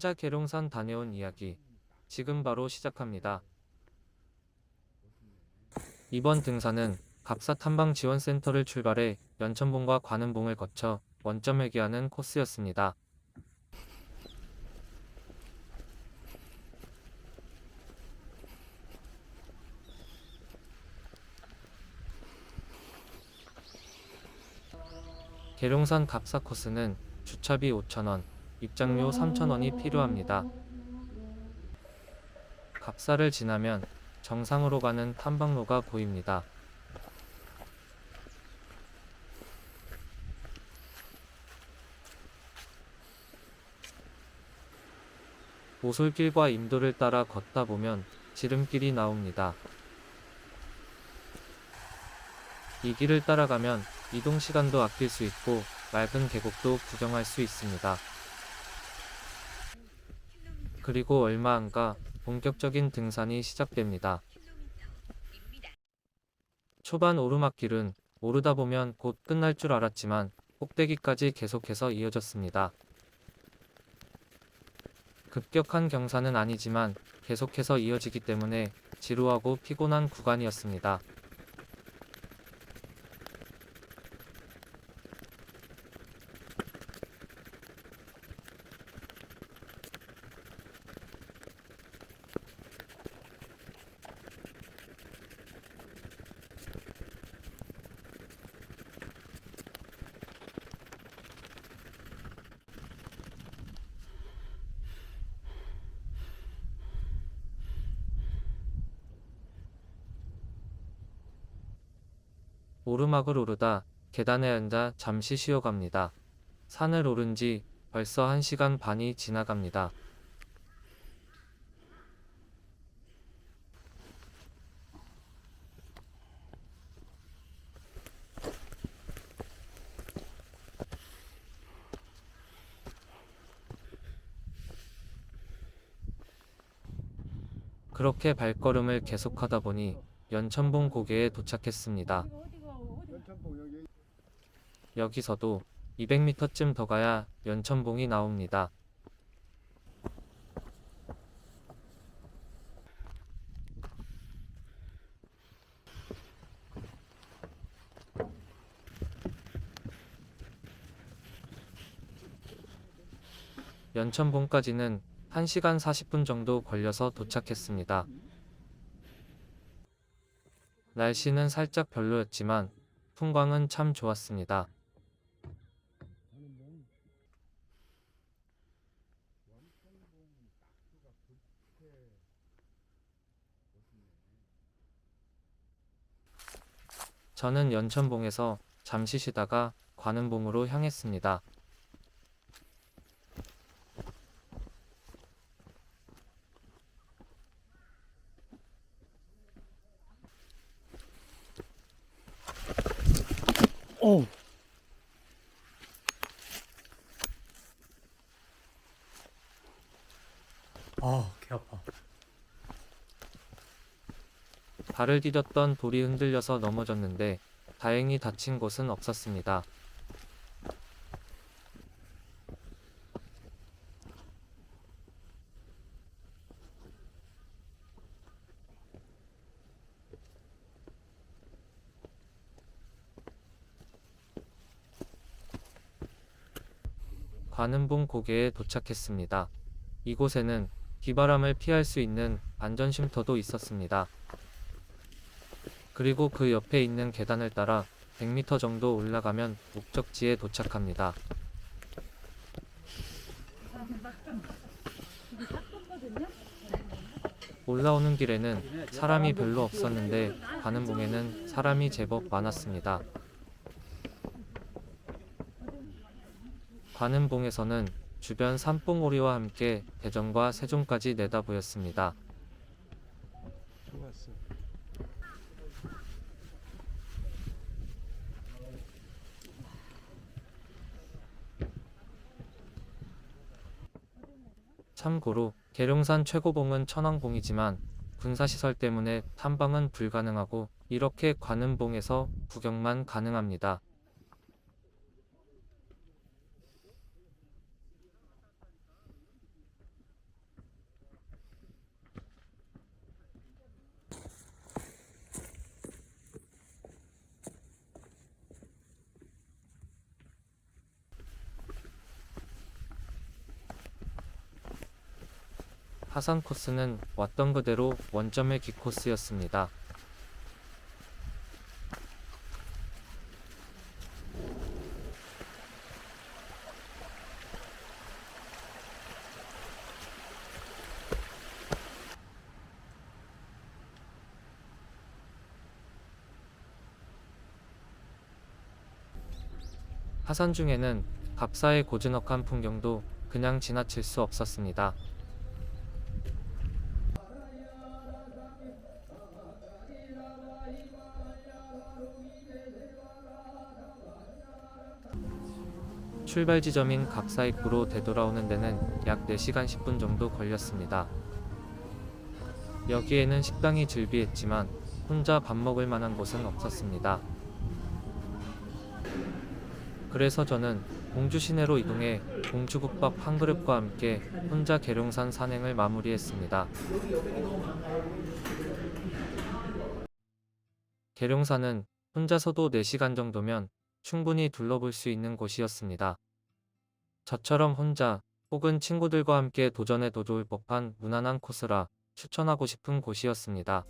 혼자 계룡산 다녀온 이야기 지금 바로 시작합니다. 이번 등산은 갑사 탐방 지원센터를 출발해 연천봉과 관음봉을 거쳐 원점 회귀하는 코스였습니다. 계룡산 갑사 코스는 주차비 5,000원, 입장료 3,000원이 필요합니다. 갑사를 지나면 정상으로 가는 탐방로가 보입니다. 오솔길과 임도를 따라 걷다 보면 지름길이 나옵니다. 이 길을 따라가면 이동 시간도 아낄 수 있고 맑은 계곡도 구경할 수 있습니다. 그리고 얼마 안 가 본격적인 등산이 시작됩니다. 초반 오르막길은 오르다 보면 곧 끝날 줄 알았지만 꼭대기까지 계속해서 이어졌습니다. 급격한 경사는 아니지만 계속해서 이어지기 때문에 지루하고 피곤한 구간이었습니다. 오르막을 오르다 계단에 앉아 잠시 쉬어갑니다. 산을 오른 지 벌써 1시간 반이 지나갑니다. 그렇게 발걸음을 계속하다 보니 연천봉 고개에 도착했습니다. 여기서도 200m쯤 더 가야 연천봉이 나옵니다. 연천봉까지는 1시간 40분 정도 걸려서 도착했습니다. 날씨는 살짝 별로였지만 풍광은 참 좋았습니다. 저는 연천봉에서 잠시 쉬다가 관음봉으로 향했습니다. 오. 아, 개 아파. 발을 디뎠던 돌이 흔들려서 넘어졌는데 다행히 다친 곳은 없었습니다. 관음봉 고개에 도착했습니다. 이곳에는 비바람을 피할 수 있는 안전 쉼터도 있었습니다. 그리고 그 옆에 있는 계단을 따라 100m 정도 올라가면 목적지에 도착합니다. 올라오는 길에는 사람이 별로 없었는데 관음봉에는 사람이 제법 많았습니다. 관음봉에서는 주변 산봉오리와 함께 대전과 세종까지 내다 보였습니다. 좋았어. 참고로 계룡산 최고봉은 천왕봉이지만 군사시설 때문에 탐방은 불가능하고 이렇게 관음봉에서 구경만 가능합니다. 하산 코스는 왔던 그대로 원점의 기 코스였습니다. 하산 중에는 갑사의 고즈넉한 풍경도 그냥 지나칠 수 없었습니다. 출발 지점인 갑사 입구로 되돌아오는 데는 약 4시간 10분 정도 걸렸습니다. 여기에는 식당이 즐비했지만 혼자 밥 먹을 만한 곳은 없었습니다. 그래서 저는 공주 시내로 이동해 공주국밥 한 그릇과 함께 혼자 계룡산 산행을 마무리했습니다. 계룡산은 혼자서도 4시간 정도면 충분히 둘러볼 수 있는 곳이었습니다. 저처럼 혼자 혹은 친구들과 함께 도전해도 좋을 법한 무난한 코스라 추천하고 싶은 곳이었습니다.